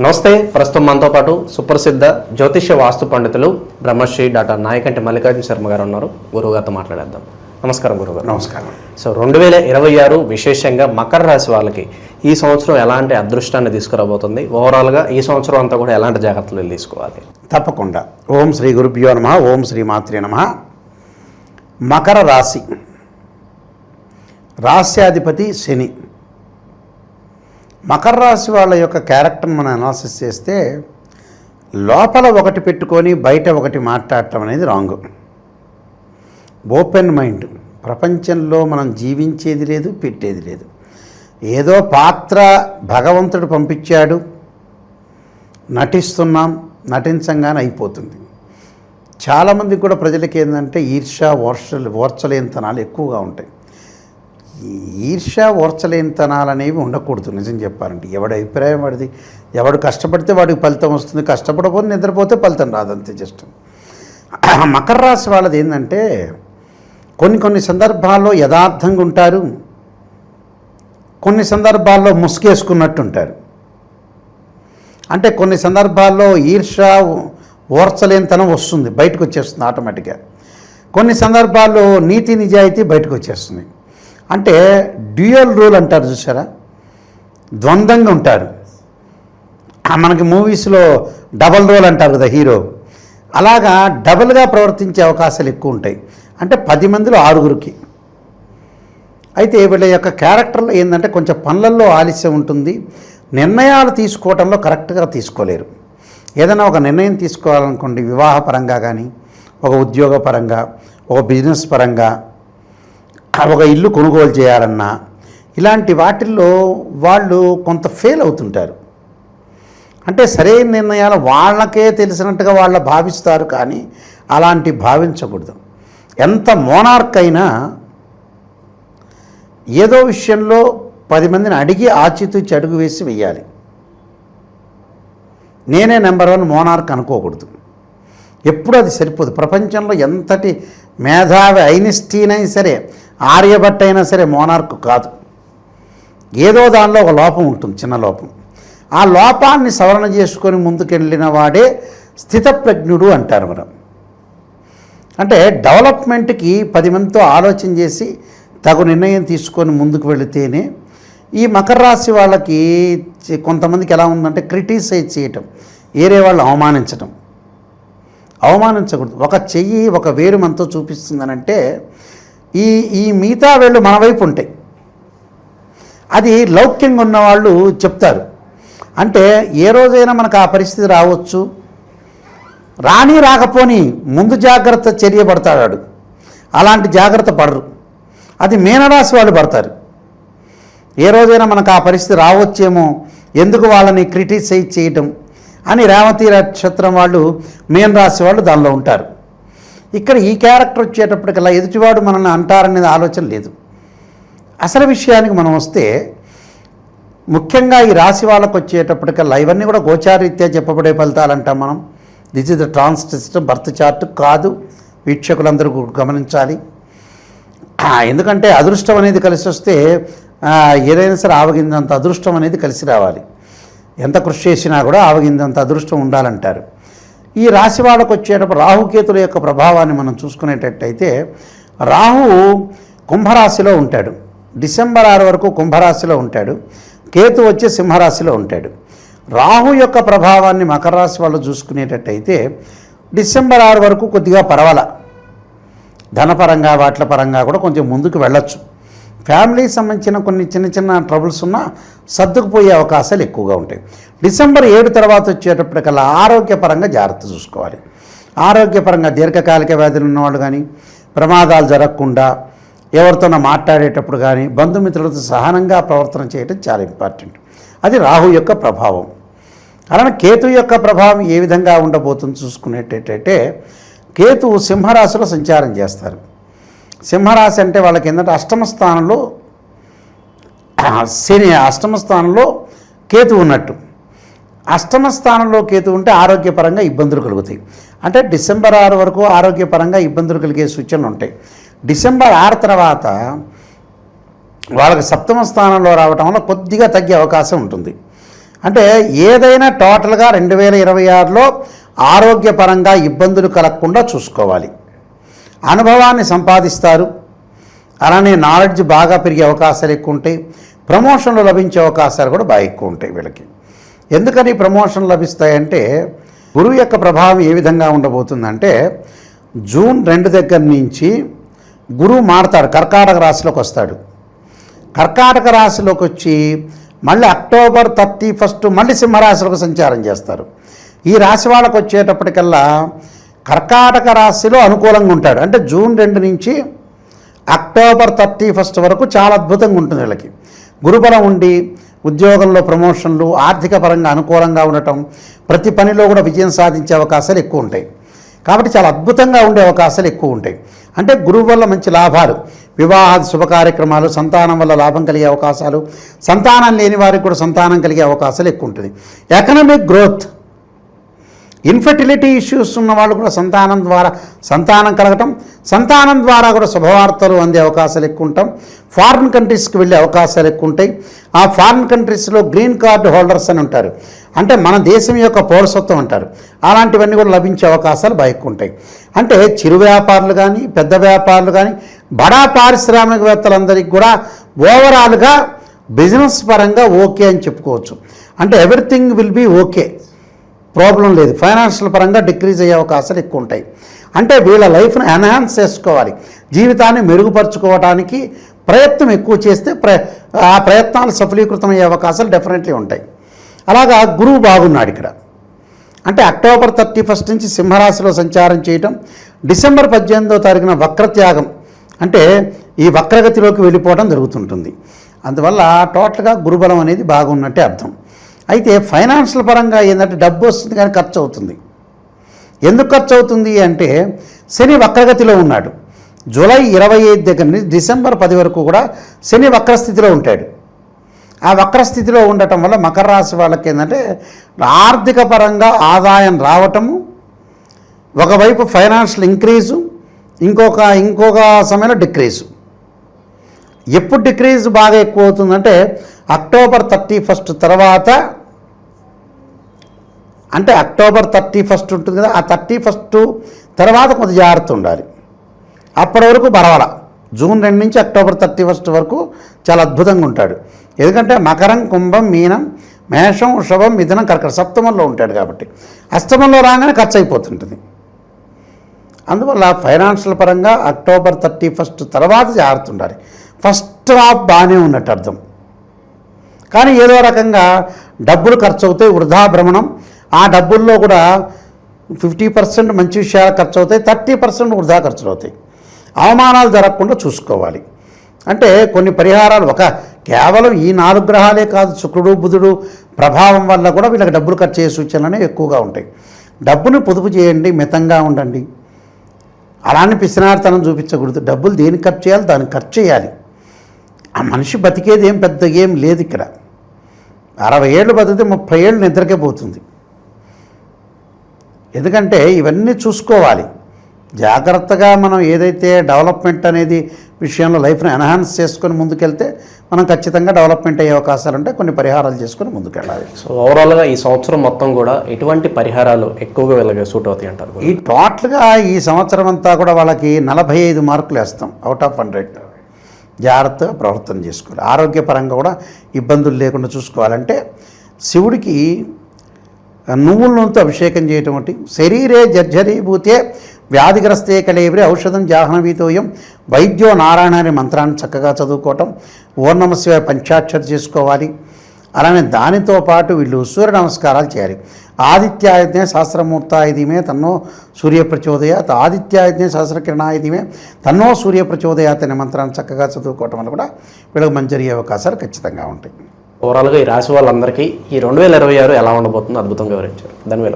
నమస్తే. ప్రస్తుతం మనతో పాటు సుప్రసిద్ధ జ్యోతిష్య వాస్తు పండితులు బ్రహ్మశ్రీ డాక్టర్ నాయకంటి మల్లికార్జున శర్మ గారు ఉన్నారు. గురువుగారితో మాట్లాడేద్దాం. నమస్కారం గురుగారు నమస్కారం. సో రెండు వేల ఇరవై ఆరు విశేషంగా మకర రాశి వాళ్ళకి ఈ సంవత్సరం ఎలాంటి అదృష్టాన్ని తీసుకురాబోతుంది? ఓవరాల్గా ఈ సంవత్సరం అంతా కూడా ఎలాంటి జాగ్రత్తలు తీసుకోవాలి? తప్పకుండా. ఓం శ్రీ గురుభ్యో నమ ఓం శ్రీ మాత్రే నమ. మకర రాశి. రాశ్యాధిపతి శని. మకర రాశి వాళ్ళ యొక్క క్యారెక్టర్ని మనం అనాలసిస్ చేస్తే లోపల ఒకటి పెట్టుకొని బయట ఒకటి మాట్లాడటం అనేది రాంగ్. Open mind. ప్రపంచంలో మనం జీవించేది లేదు పెట్టేది లేదు. ఏదో పాత్ర భగవంతుడు పంపించాడు. నటిస్తున్నాం నటించంగానే అయిపోతుంది. చాలామందికి కూడా ప్రజలకి ఏంటంటే ఈర్ష ఓర్షలు ఓర్చలేని తనాలు ఎక్కువగా ఉంటాయి. ఈర్ష ఓర్చలేనితనాలు అనేవి ఉండకూడదు. నిజం చెప్పాలంటే ఎవడి అభిప్రాయం వాడిది? ఎవడు కష్టపడితే వాడికి ఫలితం వస్తుంది. కష్టపడకపోతే నిద్రపోతే ఫలితం రాదంతే జస్ట్. మకర రాశి వాళ్ళది ఏంటంటే కొన్ని కొన్ని సందర్భాల్లో యథార్థంగా ఉంటారు. కొన్ని సందర్భాల్లో ముసుగేసుకున్నట్టు ఉంటారు అంటే కొన్ని సందర్భాల్లో ఈర్ష ఓర్చలేనితనం వస్తుంది. బయటకు వచ్చేస్తుంది ఆటోమేటిక్గా. కొన్ని సందర్భాల్లో నీతి నిజాయితీ బయటకు వచ్చేస్తుంది. అంటే డ్యూయల్ రోల్ అంటారు చూసారా? ద్వంద్వంగా ఉంటారు. మనకి మూవీస్లో డబల్ రోల్ అంటారు కదా హీరో. అలాగా డబల్గా ప్రవర్తించే అవకాశాలు ఎక్కువ ఉంటాయి. అంటే పది మందిలో ఆరుగురికి. అయితే వీళ్ళ యొక్క క్యారెక్టర్లో ఏంటంటే కొంచెం పనులలో ఆలస్యం ఉంటుంది. నిర్ణయాలు తీసుకోవడంలో కరెక్ట్గా తీసుకోలేరు. ఏదైనా ఒక నిర్ణయం తీసుకోవాలనుకోండి వివాహపరంగా కానీ ఒక ఉద్యోగ పరంగా ఒక బిజినెస్ పరంగా ఒక ఇల్లు కొనుగోలు చేయాలన్నా ఇలాంటి వాటిల్లో వాళ్ళు కొంత ఫెయిల్ అవుతుంటారు. అంటే సరైన నిర్ణయాలు వాళ్ళకే తెలిసినట్టుగా వాళ్ళ భావిస్తారు కానీ అలాంటి భావించకూడదు. ఎంత మోనార్క్ అయినా ఏదో విషయంలో పది మందిని అడిగి ఆచితూచి అడుగు వేసి వెయ్యాలి. నేనే నెంబర్ వన్ మోనార్క్ అనుకోకూడదు. ఎప్పుడు అది సరిపోదు. ప్రపంచంలో ఎంతటి మేధావి ఐనిస్టీన్ అయినా సరే ఆర్యభట్ అయినా సరే మోనార్క్ కాదు. ఏదో దానిలో ఒక లోపం ఉంటుంది చిన్న లోపం. ఆ లోపాన్ని సవరణ చేసుకొని ముందుకెళ్ళిన వాడే స్థితప్రజ్ఞుడు అంటారు మనం. అంటే డెవలప్మెంట్కి పది మందితో ఆలోచన చేసి తగు నిర్ణయం తీసుకొని ముందుకు వెళితేనే ఈ మకర రాశి వాళ్ళకి కొంతమందికి ఎలా ఉందంటే క్రిటిసైజ్ చేయటం ఏరే వాళ్ళు అవమానించటం. అవమానించకూడదు. ఒక చెయ్యి ఒక వేరు మనతో చూపిస్తుందనంటే ఈ ఈ మిగతా వేళ్ళు మన వైపు ఉంటాయి. అది లౌక్యంగా ఉన్నవాళ్ళు చెప్తారు. అంటే ఏ రోజైనా మనకు ఆ పరిస్థితి రావచ్చు. రాని రాకపోని ముందు జాగ్రత్త చర్య పడతాడు అలాంటి జాగ్రత్త పడరు. అది మీనరాశి వాళ్ళు పడతారు. ఏ రోజైనా మనకు ఆ పరిస్థితి రావచ్చేమో ఎందుకు వాళ్ళని క్రిటిసైజ్ చేయటం అని రేవతి నక్షత్రం వాళ్ళు మీనరాశి వాళ్ళు దానిలో ఉంటారు. ఇక్కడ ఈ క్యారెక్టర్ వచ్చేటప్పటికల్లా ఎదుటివాడు మనల్ని అంటారనేది ఆలోచన లేదు. అసలు విషయానికి మనం వస్తే ముఖ్యంగా ఈ రాశి వాళ్ళకు వచ్చేటప్పటికల్లా ఇవన్నీ కూడా గోచారీత్యా చెప్పబడే ఫలితాలు అంటాం మనం. This is the trans system birth chart కాదు. వీక్షకులందరూ గమనించాలి. ఎందుకంటే అదృష్టం అనేది కలిసి వస్తే ఏదైనా సరే ఆవగిందంత అదృష్టం అనేది కలిసి రావాలి. ఎంత కృషి చేసినా కూడా ఆవగిందంత అదృష్టం ఉండాలంటారు. ఈ రాశి వాళ్ళకు వచ్చేటప్పుడు రాహుకేతుల యొక్క ప్రభావాన్ని మనం చూసుకునేటట్టయితే రాహు కుంభరాశిలో ఉంటాడు. డిసెంబర్ ఆరు వరకు కుంభరాశిలో ఉంటాడు. కేతు వచ్చి సింహరాశిలో ఉంటాడు. రాహు యొక్క ప్రభావాన్ని మకర రాశి వాళ్ళు చూసుకునేటట్టయితే డిసెంబర్ ఆరు వరకు కొద్దిగా పర్వాల. ధనపరంగా వాట్ల పరంగా కూడా కొంచెం ముందుకు వెళ్ళొచ్చు. ఫ్యామిలీకి సంబంధించిన కొన్ని చిన్న చిన్న ట్రబుల్స్ ఉన్నా సర్దుకుపోయే అవకాశాలు ఎక్కువగా ఉంటాయి. డిసెంబర్ ఏడు తర్వాత వచ్చేటప్పటికల్లా ఆరోగ్యపరంగా జాగ్రత్త చూసుకోవాలి. ఆరోగ్యపరంగా దీర్ఘకాలిక వ్యాధులు ఉన్నవాళ్ళు కానీ ప్రమాదాలు జరగకుండా ఎవరితోనో మాట్లాడేటప్పుడు కానీ బంధుమిత్రులతో సహనంగా ప్రవర్తన చేయడం చాలా ఇంపార్టెంట్. అది రాహు యొక్క ప్రభావం. అలానే కేతు యొక్క ప్రభావం ఏ విధంగా ఉండబోతుంది చూసుకునేటట్టయితే కేతు సింహరాశిలో సంచారం చేస్తారు. సింహరాశి అంటే వాళ్ళకి ఏంటంటే అష్టమ స్థానంలో శని అష్టమ స్థానంలో కేతు ఉన్నట్టు. అష్టమ స్థానంలో కేతు ఉంటే ఆరోగ్యపరంగా ఇబ్బందులు కలుగుతాయి. అంటే డిసెంబర్ ఆరు వరకు ఆరోగ్యపరంగా ఇబ్బందులు కలిగే సూచనలు ఉంటాయి. డిసెంబర్ ఆరు తర్వాత వాళ్ళకి సప్తమ స్థానంలో రావటం వల్ల కొద్దిగా తగ్గే అవకాశం ఉంటుంది. అంటే ఏదైనా టోటల్గా రెండు వేల ఇరవై ఆరులో ఆరోగ్యపరంగా ఇబ్బందులు కలగకుండా చూసుకోవాలి. అనుభవాన్ని సంపాదిస్తారు. అలానే నాలెడ్జ్ బాగా పెరిగే అవకాశాలు ఎక్కువ ఉంటాయి ప్రమోషన్లు లభించే అవకాశాలు కూడా బాగా ఎక్కువ ఉంటాయి వీళ్ళకి. ఎందుకని ప్రమోషన్ లభిస్తాయంటే గురువు యొక్క ప్రభావం ఏ విధంగా ఉండబోతుందంటే జూన్ రెండు దగ్గర నుంచి గురువు మారతాడు కర్కాటక రాశిలోకి వస్తాడు. కర్కాటక రాశిలోకి వచ్చి మళ్ళీ అక్టోబర్ థర్టీ ఫస్ట్ మళ్ళీ సింహరాశిలోకి సంచారం చేస్తారు. ఈ రాశి వాళ్ళకు వచ్చేటప్పటికల్లా కర్కాటక రాశిలో అనుకూలంగా ఉంటాడు. అంటే జూన్ రెండు నుంచి అక్టోబర్ థర్టీ ఫస్ట్ వరకు చాలా అద్భుతంగా ఉంటుంది వీళ్ళకి. గురుబలం ఉండి ఉద్యోగంలో ప్రమోషన్లు ఆర్థిక పరంగా అనుకూలంగా ఉండటం ప్రతి పనిలో కూడా విజయం సాధించే అవకాశాలు ఎక్కువ ఉంటాయి. కాబట్టి చాలా అద్భుతంగా ఉండే అవకాశాలు ఎక్కువ ఉంటాయి. అంటే గురువు వల్ల మంచి లాభాలు వివాహాది శుభ కార్యక్రమాలు సంతానం వల్ల లాభం కలిగే అవకాశాలు సంతానం లేని వారికి కూడా సంతానం కలిగే అవకాశాలు ఎక్కువ ఉంటుంది. ఎకనమిక్ గ్రోత్ ఇన్ఫర్టిలిటీ ఇష్యూస్ ఉన్న వాళ్ళు కూడా సంతానం ద్వారా సంతానం కలగటం సంతానం ద్వారా కూడా శుభవార్తలు అందే అవకాశాలు ఎక్కువ ఉంటాం ఫారిన్ కంట్రీస్కి వెళ్ళే అవకాశాలు ఎక్కువ ఉంటాయి ఆ ఫారిన్ కంట్రీస్లో గ్రీన్ కార్డు హోల్డర్స్ అని ఉంటారు. అంటే మన దేశం యొక్క పౌరసత్వం అంటారు. అలాంటివన్నీ కూడా లభించే అవకాశాలు బాగా ఎక్కువ ఉంటాయి అంటే చిరు వ్యాపారులు కానీ పెద్ద వ్యాపారులు కానీ బడా పారిశ్రామికవేత్తలందరికీ కూడా ఓవరాల్గా బిజినెస్ పరంగా ఓకే అని చెప్పుకోవచ్చు. అంటే everything will be okay problem లేదు. ఫైనాన్షియల్ పరంగా డిక్రీజ్ అయ్యే అవకాశాలు ఎక్కువ ఉంటాయి. అంటే వీళ్ళ లైఫ్ను ఎన్హాన్స్ చేసుకోవాలి. జీవితాన్ని మెరుగుపరచుకోవడానికి ప్రయత్నం ఎక్కువ చేస్తే ప్ర ఆ ప్రయత్నాలు సఫలీకృతమయ్యే అవకాశాలు డెఫినెట్లీ ఉంటాయి. అలాగా గురువు బాగున్నాడు ఇక్కడ. అంటే అక్టోబర్ థర్టీ ఫస్ట్ నుంచి సింహరాశిలో సంచారం చేయటం డిసెంబర్ పద్దెనిమిదో తారీఖున వక్రత్యాగం అంటే ఈ వక్రగతిలోకి వెళ్ళిపోవడం జరుగుతుంటుంది. అందువల్ల టోటల్గా గురుబలం అనేది బాగున్నట్టే అర్థం. అయితే ఫైనాన్షియల్ పరంగా ఏంటంటే డబ్బు వస్తుంది కానీ ఖర్చు అవుతుంది. ఎందుకు ఖర్చు అవుతుంది అంటే శని వక్రగతిలో ఉన్నాడు. జూలై ఇరవై ఐదు దగ్గర నుంచి డిసెంబర్ పది వరకు కూడా శని వక్రస్థితిలో ఉంటాడు. ఆ వక్రస్థితిలో ఉండటం వల్ల మకర రాశి వాళ్ళకి ఏంటంటే ఆర్థిక పరంగా ఆదాయం రావటము ఒకవైపు ఫైనాన్షియల్ ఇంక్రీజు ఇంకొక ఇంకొక సమయంలో డిక్రీజు. ఎప్పుడు డిక్రీజ్ బాగా ఎక్కువ అవుతుందంటే అక్టోబర్ థర్టీ ఫస్ట్ తర్వాత అంటే అక్టోబర్ థర్టీ ఫస్ట్ ఉంటుంది కదా ఆ థర్టీ ఫస్ట్ తర్వాత కొంత జాగ్రత్త ఉండాలి. అప్పటి వరకు పర్వాల. జూన్ రెండు నుంచి అక్టోబర్ థర్టీ ఫస్ట్ వరకు చాలా అద్భుతంగా ఉంటాడు. ఎందుకంటే మకరం కుంభం మీనం మేషం వృషభం మిథునం కర్కట సప్తమంలో ఉంటాడు కాబట్టి. అష్టమంలో రాగానే ఖర్చు అయిపోతుంటుంది. అందువల్ల ఫైనాన్షియల్ పరంగా అక్టోబర్ థర్టీ ఫస్ట్ తర్వాత జాగ్రత్త ఉండాలి. ఫస్ట్ హాఫ్ బాగానే ఉన్నట్టు అర్థం. కానీ ఏదో రకంగా డబ్బులు ఖర్చు అవుతాయి వృధా భ్రమణం ఆ డబ్బుల్లో కూడా ఫిఫ్టీ పర్సెంట్ మంచి విషయాలు ఖర్చు అవుతాయి థర్టీ పర్సెంట్ వృధా ఖర్చులు అవుతాయి అవమానాలు జరగకుండా చూసుకోవాలి. అంటే కొన్ని పరిహారాలు ఒక కేవలం ఈ నాలుగు గ్రహాలే కాదు శుక్రుడు బుధుడు ప్రభావం వల్ల కూడా వీళ్ళకి డబ్బులు ఖర్చు అయ్యే సూచనలు ఎక్కువగా ఉంటాయి. డబ్బును పొదుపు చేయండి మితంగా ఉండండి. అలానే పిసినారితనం చూపించకూడదు. డబ్బులు దేనికి ఖర్చు చేయాలి? దానికి ఖర్చు చేయాలి. ఆ మనిషి బతికేది ఏం పెద్ద ఏం లేదు ఇక్కడ. అరవై ఏళ్ళు బతికితే ముప్పై ఏళ్ళు నిద్రకే పోతుంది. ఎందుకంటే ఇవన్నీ చూసుకోవాలి. జాగ్రత్తగా మనం ఏదైతే డెవలప్మెంట్ అనేది విషయంలో లైఫ్ని ఎన్హాన్స్ చేసుకొని ముందుకెళ్తే మనం ఖచ్చితంగా డెవలప్మెంట్ అయ్యే అవకాశాలు ఉంటాయి కొన్ని పరిహారాలు చేసుకొని ముందుకెళ్ళాలి. సో ఓవరాల్గా ఈ సంవత్సరం మొత్తం కూడా ఎటువంటి పరిహారాలు ఎక్కువగా వీళ్ళకి సూట్ అవుతాయి అంటారు? ఈ టోటల్గా ఈ సంవత్సరం అంతా కూడా వాళ్ళకి నలభై ఐదు మార్కులు వేస్తాం అవుట్ ఆఫ్ హండ్రెడ్ జాగ్రత్తగా ప్రవర్తన చేసుకోవాలి. ఆరోగ్యపరంగా కూడా ఇబ్బందులు లేకుండా చూసుకోవాలంటే శివుడికి నువ్వుల నూనెతో అభిషేకం చేయటం వంటి శరీరే జర్జరీభూతే వ్యాధిగ్రస్తే కలేబరి ఔషధం జాహ్నవీతోయం వైద్యో నారాయణ అనే మంత్రాన్ని చక్కగా చదువుకోవటం. ఓర్ణమశివ పంచాక్షర చేసుకోవాలి. అలానే దానితో పాటు వీళ్ళు సూర్య నమస్కారాలు చేయాలి. ఆదిత్యాయజ్ఞ సహస్రమూర్తాయుధిమే తన్నో సూర్య ప్రచోదయాత్. ఆదిత్యాయజ్ఞ సహస్రకిరణాయుధిమే తన్నో సూర్య ప్రచోదయాత్ అనే మంత్రాన్ని చక్కగా చదువుకోవటం వల్ల కూడా వీళ్ళకి మంచి జరిగే అవకాశాలు ఖచ్చితంగా ఉంటాయి. ఓవరాల్గా ఈ రాశి వాళ్ళందరికీ ఈ రెండు వేల ఇరవై ఆరు ఎలా ఉండబోతుందో అద్భుతంగా వివరించారు. దాని వేల